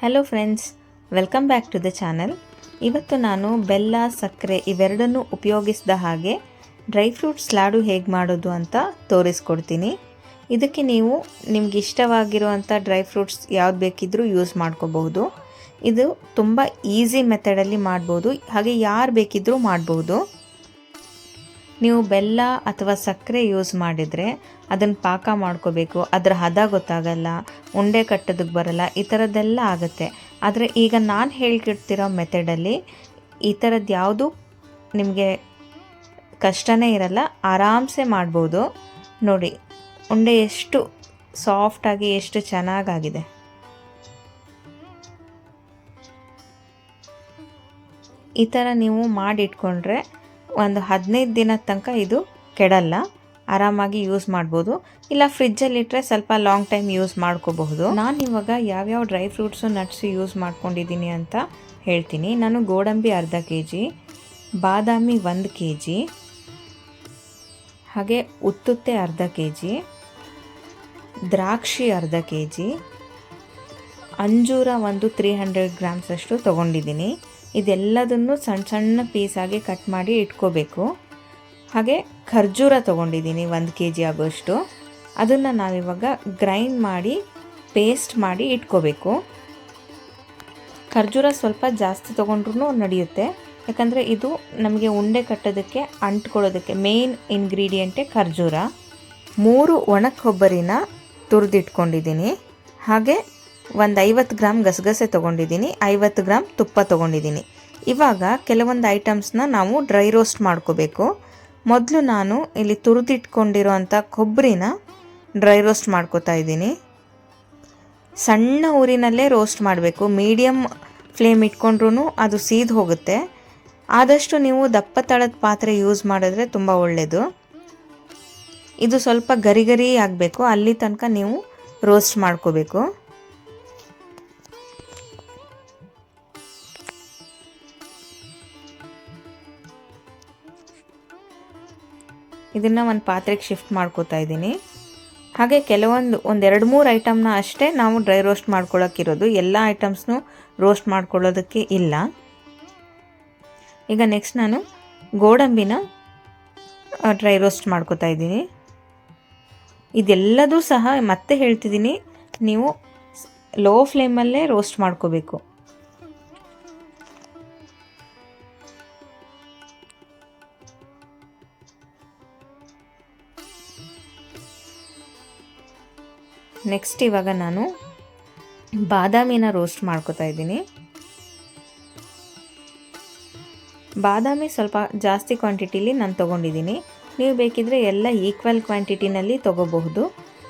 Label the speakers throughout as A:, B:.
A: Hello friends welcome back to the channel ಇವತ್ತು ನಾನು ಬೆಲ್ಲ, ಸಕ್ಕರೆ ಇವೆರಡನ್ನೂ ಉಪಯೋಗಿಸಿದ ಹಾಗೆ ಡ್ರೈ ಫ್ರೂಟ್ಸ್ ಲಾಡು ಹೇಗೆ ಮಾಡೋದು ಅಂತ ತೋರಿಸ್ಕೊಡ್ತೀನಿ. ಇದಕ್ಕೆ ನೀವು ನಿಮ್ಗೆ ಇಷ್ಟವಾಗಿರುವಂಥ ಡ್ರೈ ಫ್ರೂಟ್ಸ್ ಯಾವ್ದು ಬೇಕಿದ್ದರೂ ಯೂಸ್ ಮಾಡ್ಕೋಬಹುದು. ಇದು ತುಂಬ ಈಸಿ ಮೆಥಡಲ್ಲಿ ಮಾಡ್ಬೋದು. ಹಾಗೆ ಯಾರು ಬೇಕಿದ್ದರೂ ಮಾಡ್ಬೋದು. ನೀವು ಬೆಲ್ಲ ಅಥವಾ ಸಕ್ಕರೆ ಯೂಸ್ ಮಾಡಿದರೆ ಅದನ್ನು ಪಾಕ ಮಾಡ್ಕೋಬೇಕು. ಅದರ ಹದ ಗೊತ್ತಾಗಲ್ಲ, ಉಂಡೆ ಕಟ್ಟೋದಕ್ಕೆ ಬರಲ್ಲ, ಈ ಥರದ್ದೆಲ್ಲ ಆಗುತ್ತೆ. ಆದರೆ ಈಗ ನಾನು ಹೇಳ್ಕೊಡ್ತಿರೋ ಮೆಥಡಲ್ಲಿ ಈ ಥರದ್ದು ಯಾವುದು ನಿಮಗೆ ಕಷ್ಟನೇ ಇರಲ್ಲ, ಆರಾಮ್ಸೆ ಮಾಡ್ಬೋದು. ನೋಡಿ, ಉಂಡೆ ಎಷ್ಟು ಸಾಫ್ಟಾಗಿ ಎಷ್ಟು ಚೆನ್ನಾಗಾಗಿದೆ. ಈ ಥರ ನೀವು ಮಾಡಿಟ್ಕೊಂಡ್ರೆ ಒಂದು ಹದಿನೈದು ದಿನದ ತನಕ ಇದು ಕೆಡಲ್ಲ. ಆರಾಮಾಗಿ ಯೂಸ್ ಮಾಡ್ಬೋದು. ಇಲ್ಲ ಫ್ರಿಜ್ಜಲ್ಲಿ ಇಟ್ಟರೆ ಸ್ವಲ್ಪ ಲಾಂಗ್ ಟೈಮ್ ಯೂಸ್ ಮಾಡ್ಕೋಬಹುದು. ನಾನು ಇವಾಗ ಯಾವ್ಯಾವ ಡ್ರೈ ಫ್ರೂಟ್ಸು ನಟ್ಸು ಯೂಸ್ ಮಾಡ್ಕೊಂಡಿದ್ದೀನಿ ಅಂತ ಹೇಳ್ತೀನಿ. ನಾನು ಗೋಡಂಬಿ ಅರ್ಧ ಕೆ ಜಿ ಬಾದಾಮಿ ಒಂದು ಕೆ ಜಿ ಹಾಗೆ ಉತ್ತುತ್ತೆ ಅರ್ಧ ಕೆ ಜಿ ದ್ರಾಕ್ಷಿ ಅರ್ಧ ಕೆ ಜಿ ಅಂಜೂರ ಒಂದು ತ್ರೀ ಹಂಡ್ರೆಡ್ ಗ್ರಾಮ್ಸಷ್ಟು ತೊಗೊಂಡಿದ್ದೀನಿ. ಇದೆಲ್ಲದನ್ನು ಸಣ್ಣ ಸಣ್ಣ ಪೀಸಾಗಿ ಕಟ್ ಮಾಡಿ ಇಟ್ಕೋಬೇಕು. ಹಾಗೆ ಖರ್ಜೂರ ತೊಗೊಂಡಿದ್ದೀನಿ ಒಂದು ಕೆ ಜಿ ಆಗೋಷ್ಟು. ಅದನ್ನು ನಾವಿವಾಗ ಗ್ರೈಂಡ್ ಮಾಡಿ ಪೇಸ್ಟ್ ಮಾಡಿ ಇಟ್ಕೋಬೇಕು. ಖರ್ಜೂರ ಸ್ವಲ್ಪ ಜಾಸ್ತಿ ತೊಗೊಂಡ್ರೂ ನಡೆಯುತ್ತೆ. ಯಾಕಂದರೆ ಇದು ನಮಗೆ ಉಂಡೆ ಕಟ್ಟೋದಕ್ಕೆ, ಅಂಟ್ಕೊಳ್ಳೋದಕ್ಕೆ ಮೇನ್ ಇಂಗ್ರೀಡಿಯೆಂಟೇ ಖರ್ಜೂರ. ಮೂರು ಒಣ ಕೊಬ್ಬರಿನ ತುರಿದಿಟ್ಕೊಂಡಿದ್ದೀನಿ. ಹಾಗೆ ಒಂದು ಐವತ್ತು ಗ್ರಾಮ್ ಗಸಗಸೆ ತೊಗೊಂಡಿದ್ದೀನಿ, ಐವತ್ತು ಗ್ರಾಮ್ ತುಪ್ಪ ತೊಗೊಂಡಿದ್ದೀನಿ. ಇವಾಗ ಕೆಲವೊಂದು ಐಟಮ್ಸ್ನ ನಾವು ಡ್ರೈ ರೋಸ್ಟ್ ಮಾಡ್ಕೋಬೇಕು. ಮೊದಲು ನಾನು ಇಲ್ಲಿ ತುರಿದಿಟ್ಕೊಂಡಿರೋ ಅಂಥ ಕೊಬ್ಬರಿನ ಡ್ರೈ ರೋಸ್ಟ್ ಮಾಡ್ಕೋತಾ ಇದ್ದೀನಿ. ಸಣ್ಣ ಊರಿನಲ್ಲೇ ರೋಸ್ಟ್ ಮಾಡಬೇಕು. ಮೀಡಿಯಮ್ ಫ್ಲೇಮ್ ಇಟ್ಕೊಂಡ್ರೂ ಅದು ಸೀದ್ ಹೋಗುತ್ತೆ. ಆದಷ್ಟು ನೀವು ದಪ್ಪ ತಳದ ಪಾತ್ರೆ ಯೂಸ್ ಮಾಡಿದ್ರೆ ತುಂಬ ಒಳ್ಳೆಯದು ಇದು ಸ್ವಲ್ಪ ಗರಿ ಗರಿ ಆಗಬೇಕು. ಅಲ್ಲಿ ತನಕ ನೀವು ರೋಸ್ಟ್ ಮಾಡ್ಕೋಬೇಕು. ಇದನ್ನು ಒಂದು ಪಾತ್ರೆಗೆ ಶಿಫ್ಟ್ ಮಾಡ್ಕೋತಾ ಇದ್ದೀನಿ. ಹಾಗೆ ಕೆಲವೊಂದು, ಒಂದು ಎರಡು ಮೂರು ಐಟಮ್ನ ಅಷ್ಟೇ ನಾವು ಡ್ರೈ ರೋಸ್ಟ್ ಮಾಡ್ಕೊಳ್ಳೋಕ್ಕಿರೋದು ಎಲ್ಲ ಐಟಮ್ಸ್ನು ರೋಸ್ಟ್ ಮಾಡ್ಕೊಳ್ಳೋದಕ್ಕೆ ಇಲ್ಲ. ಈಗ ನೆಕ್ಸ್ಟ್ ನಾನು ಗೋಡಂಬಿನ ಡ್ರೈ ರೋಸ್ಟ್ ಮಾಡ್ಕೋತಾ ಇದ್ದೀನಿ. ಇದೆಲ್ಲದೂ ಸಹ ಮತ್ತೆ ಹೇಳ್ತಿದ್ದೀನಿ, ನೀವು ಲೋ ಫ್ಲೇಮಲ್ಲೇ ರೋಸ್ಟ್ ಮಾಡ್ಕೋಬೇಕು. ನೆಕ್ಸ್ಟ್ ಇವಾಗ ನಾನು ಬಾದಾಮಿನ ರೋಸ್ಟ್ ಮಾಡ್ಕೋತಾ ಇದ್ದೀನಿ. ಬಾದಾಮಿ ಸ್ವಲ್ಪ ಜಾಸ್ತಿ ಕ್ವಾಂಟಿಟಿಲಿ ನಾನು ತೊಗೊಂಡಿದ್ದೀನಿ. ನೀವು ಬೇಕಿದ್ರೆ ಎಲ್ಲ ಈಕ್ವಲ್ ಕ್ವಾಂಟಿಟಿನಲ್ಲಿ ತೊಗೋಬಹುದು.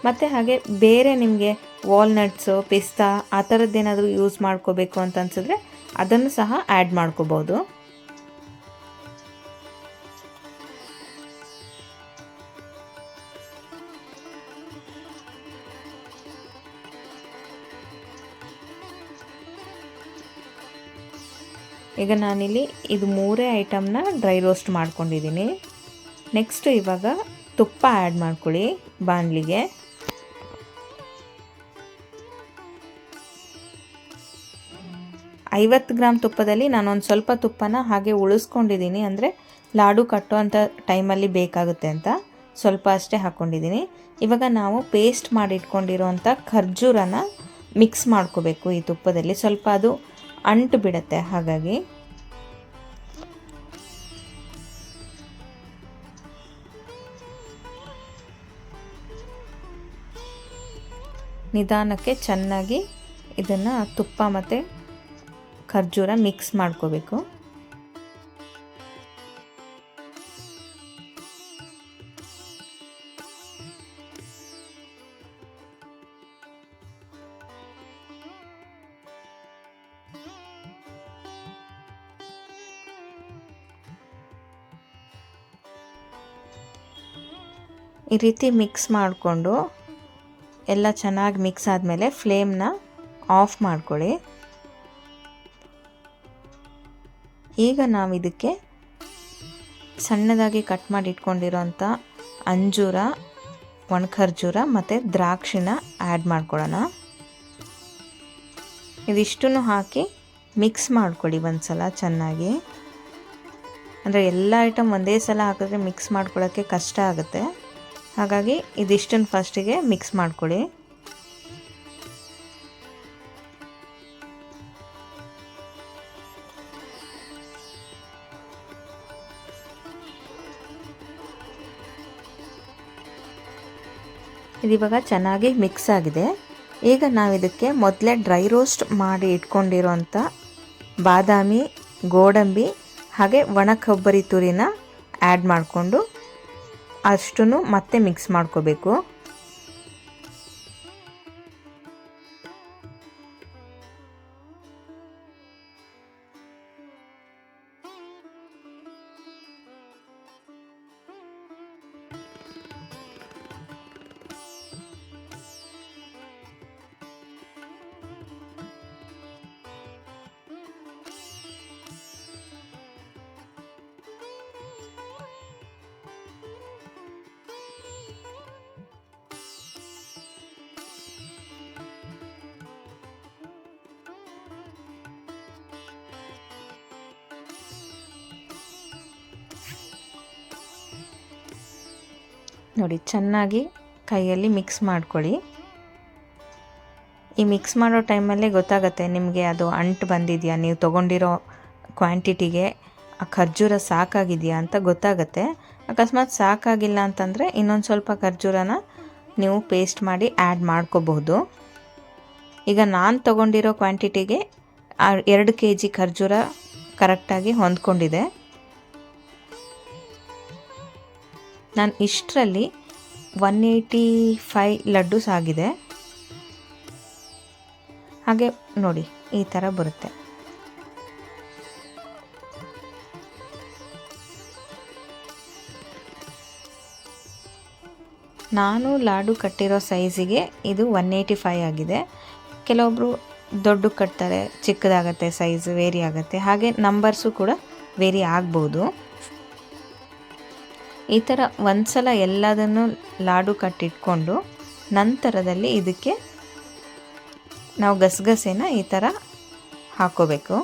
A: ಮತ್ತು ಹಾಗೆ ಬೇರೆ ನಿಮಗೆ ವಾಲ್ನಟ್ಸು ಪಿಸ್ತಾ ಆ ಥರದ್ದೇನಾದರೂ ಯೂಸ್ ಮಾಡ್ಕೋಬೇಕು ಅಂತ ಅನ್ಸಿದ್ರೆ ಅದನ್ನು ಸಹ ಆ್ಯಡ್ ಮಾಡ್ಕೋಬೋದು ಈಗ ನಾನಿಲ್ಲಿ ಇದು ಮೂರೇ ಐಟಮ್ನ ಡ್ರೈ ರೋಸ್ಟ್ ಮಾಡ್ಕೊಂಡಿದ್ದೀನಿ. ನೆಕ್ಸ್ಟ್ ಇವಾಗ ತುಪ್ಪ ಆ್ಯಡ್ ಮಾಡ್ಕೊಳ್ಳಿ ಬಾಣಲಿಗೆ. ಐವತ್ತು ಗ್ರಾಮ್ ತುಪ್ಪದಲ್ಲಿ ನಾನೊಂದು ಸ್ವಲ್ಪ ತುಪ್ಪನ ಹಾಗೆ ಉಳಿಸ್ಕೊಂಡಿದ್ದೀನಿ. ಅಂದರೆ ಲಾಡು ಕಟ್ಟುವಂಥ ಟೈಮಲ್ಲಿ ಬೇಕಾಗುತ್ತೆ ಅಂತ ಸ್ವಲ್ಪ ಅಷ್ಟೇ ಹಾಕ್ಕೊಂಡಿದ್ದೀನಿ ಇವಾಗ ನಾವು ಪೇಸ್ಟ್ ಮಾಡಿಟ್ಕೊಂಡಿರೋಂಥ ಖರ್ಜೂರನ ಮಿಕ್ಸ್ ಮಾಡ್ಕೋಬೇಕು ಈ ತುಪ್ಪದಲ್ಲಿ. ಸ್ವಲ್ಪ ಅದು ಅಂಟು ಬಿಡುತ್ತೆ ಹಾಗಾಗಿ. ನಿಧಾನಕ್ಕೆ ಚೆನ್ನಾಗಿ ಇದನ್ನು ತುಪ್ಪ ಮತ್ತು ಖರ್ಜೂರ ಮಿಕ್ಸ್ ಮಾಡ್ಕೋಬೇಕು. ಈ ರೀತಿ ಮಿಕ್ಸ್ ಮಾಡಿಕೊಂಡು ಎಲ್ಲ ಚೆನ್ನಾಗಿ ಮಿಕ್ಸ್ ಆದಮೇಲೆ ಫ್ಲೇಮ್ನ ಆಫ್ ಮಾಡ್ಕೊಳ್ಳಿ. ಈಗ ನಾವು ಇದಕ್ಕೆ ಸಣ್ಣದಾಗಿ ಕಟ್ ಮಾಡಿ ಇಟ್ಕೊಂಡಿರೋಂಥ ಅಂಜೂರ, ಒಣಖರ್ಜೂರ ಮತ್ತು ದ್ರಾಕ್ಷಿನ ಆ್ಯಡ್ ಮಾಡ್ಕೊಳ್ಳೋಣ. ಇದಿಷ್ಟನ್ನು ಹಾಕಿ ಮಿಕ್ಸ್ ಮಾಡ್ಕೊಳ್ಳಿ ಒಂದು ಸಲ ಚೆನ್ನಾಗಿ. ಅಂದರೆ ಎಲ್ಲ ಐಟಮ್ ಒಂದೇ ಸಲ ಹಾಕಿದ್ರೆ ಮಿಕ್ಸ್ ಮಾಡ್ಕೊಳ್ಳೋಕ್ಕೆ ಕಷ್ಟ ಆಗುತ್ತೆ. ಹಾಗಾಗಿ ಇದಿಷ್ಟನ್ನು ಫಸ್ಟಿಗೆ ಮಿಕ್ಸ್ ಮಾಡ್ಕೊಳ್ಳಿ ಇದಿವಾಗ ಚೆನ್ನಾಗಿ ಮಿಕ್ಸ್ ಆಗಿದೆ. ಈಗ ನಾವು ಇದಕ್ಕೆ ಮೊದಲೇ ಡ್ರೈ ರೋಸ್ಟ್ ಮಾಡಿ ಇಟ್ಕೊಂಡಿರೋಂಥ ಬಾದಾಮಿ, ಗೋಡಂಬಿ ಹಾಗೆ ಒಣ ಕೊಬ್ಬರಿ ತುರಿನ ಆ್ಯಡ್ ಮಾಡಿಕೊಂಡು ಅಷ್ಟನ್ನು ಮತ್ತೆ ಮಿಕ್ಸ್ ಮಾಡ್ಕೋಬೇಕು. ನೋಡಿ, ಚೆನ್ನಾಗಿ ಕೈಯಲ್ಲಿ ಮಿಕ್ಸ್ ಮಾಡ್ಕೊಳ್ಳಿ. ಈ ಮಿಕ್ಸ್ ಮಾಡೋ ಟೈಮಲ್ಲೇ ಗೊತ್ತಾಗುತ್ತೆ ನಿಮಗೆ ಅದು ಅಂಟು ಬಂದಿದೆಯಾ, ನೀವು ತೊಗೊಂಡಿರೋ ಕ್ವಾಂಟಿಟಿಗೆ ಆ ಖರ್ಜೂರ ಸಾಕಾಗಿದೆಯಾ ಅಂತ ಗೊತ್ತಾಗುತ್ತೆ. ಅಕಸ್ಮಾತ್ ಸಾಕಾಗಿಲ್ಲ ಅಂತಂದರೆ ಇನ್ನೊಂದು ಸ್ವಲ್ಪ ಖರ್ಜೂರನ ನೀವು ಪೇಸ್ಟ್ ಮಾಡಿ ಆ್ಯಡ್ ಮಾಡ್ಕೋಬಹುದು. ಈಗ ನಾನು ತೊಗೊಂಡಿರೋ ಕ್ವಾಂಟಿಟಿಗೆ ಎರಡು ಕೆ ಜಿ ಖರ್ಜೂರ ಕರೆಕ್ಟಾಗಿ ಹೊಂದ್ಕೊಂಡಿದೆ. ನಾನು ಇಷ್ಟರಲ್ಲಿ ಒನ್ ಏಯ್ಟಿ ಫೈ ಲಡ್ಡೂಸ್ ಆಗಿದೆ ಹಾಗೆ ನೋಡಿ, ಈ ಥರ ಬರುತ್ತೆ. ನಾನು ಲಾಡು ಕಟ್ಟಿರೋ ಸೈಜಿಗೆ ಇದು ಒನ್ ಏಯ್ಟಿ ಫೈ ಆಗಿದೆ. ಕೆಲವೊಬ್ಬರು ದೊಡ್ಡ ಕಟ್ತಾರೆ, ಚಿಕ್ಕದಾಗತ್ತೆ ಸೈಜ್ ವೇರಿ ಆಗುತ್ತೆ. ಹಾಗೆ ನಂಬರ್ಸು ಕೂಡ ವೇರಿ ಆಗ್ಬೋದು. ಈ ಥರ ಒಂದು ಸಲ ಎಲ್ಲದನ್ನು ಲಾಡು ಕಟ್ಟಿಟ್ಕೊಂಡು ನಂತರದಲ್ಲಿ ಇದಕ್ಕೆ ನಾವು ಗಸಗಸೆನ ಈ ಥರ ಹಾಕೋಬೇಕು.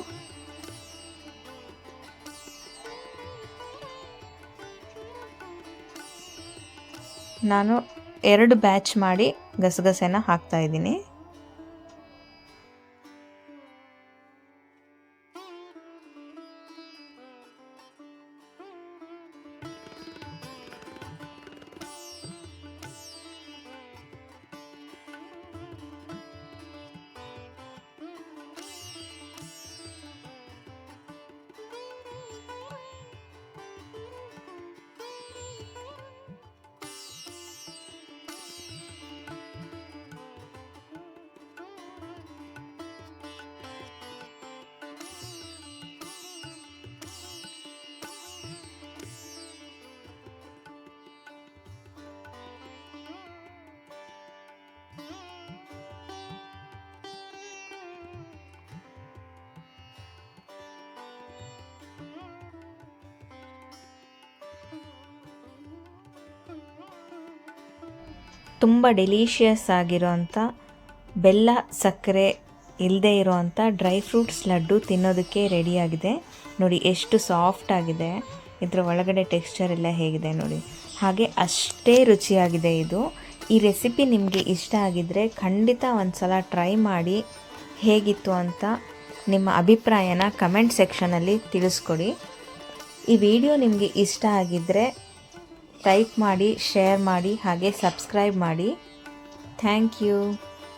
A: ನಾನು ಎರಡು ಬ್ಯಾಚ್ ಮಾಡಿ ಗಸಗಸೆನ ಹಾಕ್ತಾ ಇದ್ದೀನಿ. ತುಂಬ ಡೆಲೀಷಿಯಸ್ ಆಗಿರೋಂಥ ಬೆಲ್ಲ ಸಕ್ಕರೆ ಇಲ್ಲದೆ ಇರೋವಂಥ ಡ್ರೈ ಫ್ರೂಟ್ಸ್ ಲಡ್ಡು ತಿನ್ನೋದಕ್ಕೆ ರೆಡಿಯಾಗಿದೆ ನೋಡಿ, ಎಷ್ಟು ಸಾಫ್ಟ್ ಆಗಿದೆ. ಇದರ ಒಳಗಡೆ ಟೆಕ್ಸ್ಚರ್ ಎಲ್ಲ ಹೇಗಿದೆ ನೋಡಿ. ಹಾಗೆ ಅಷ್ಟೇ ರುಚಿಯಾಗಿದೆ ಇದು. ಈ ರೆಸಿಪಿ ನಿಮಗೆ ಇಷ್ಟ ಆಗಿದ್ದರೆ ಖಂಡಿತ ಒಂದು ಸಲ ಟ್ರೈ ಮಾಡಿ ಹೇಗಿತ್ತು ಅಂತ ನಿಮ್ಮ ಅಭಿಪ್ರಾಯನ ಕಮೆಂಟ್ ಸೆಕ್ಷನಲ್ಲಿ ತಿಳಿಸ್ಕೊಡಿ. ಈ ವಿಡಿಯೋ ನಿಮಗೆ ಇಷ್ಟ ಆಗಿದ್ದರೆ ಲೈಕ್ ಮಾಡಿ ಶೇರ್ ಮಾಡಿ ಹಾಗೆ ಸಬ್ಸ್ಕ್ರೈಬ್ ಮಾಡಿ. Thank you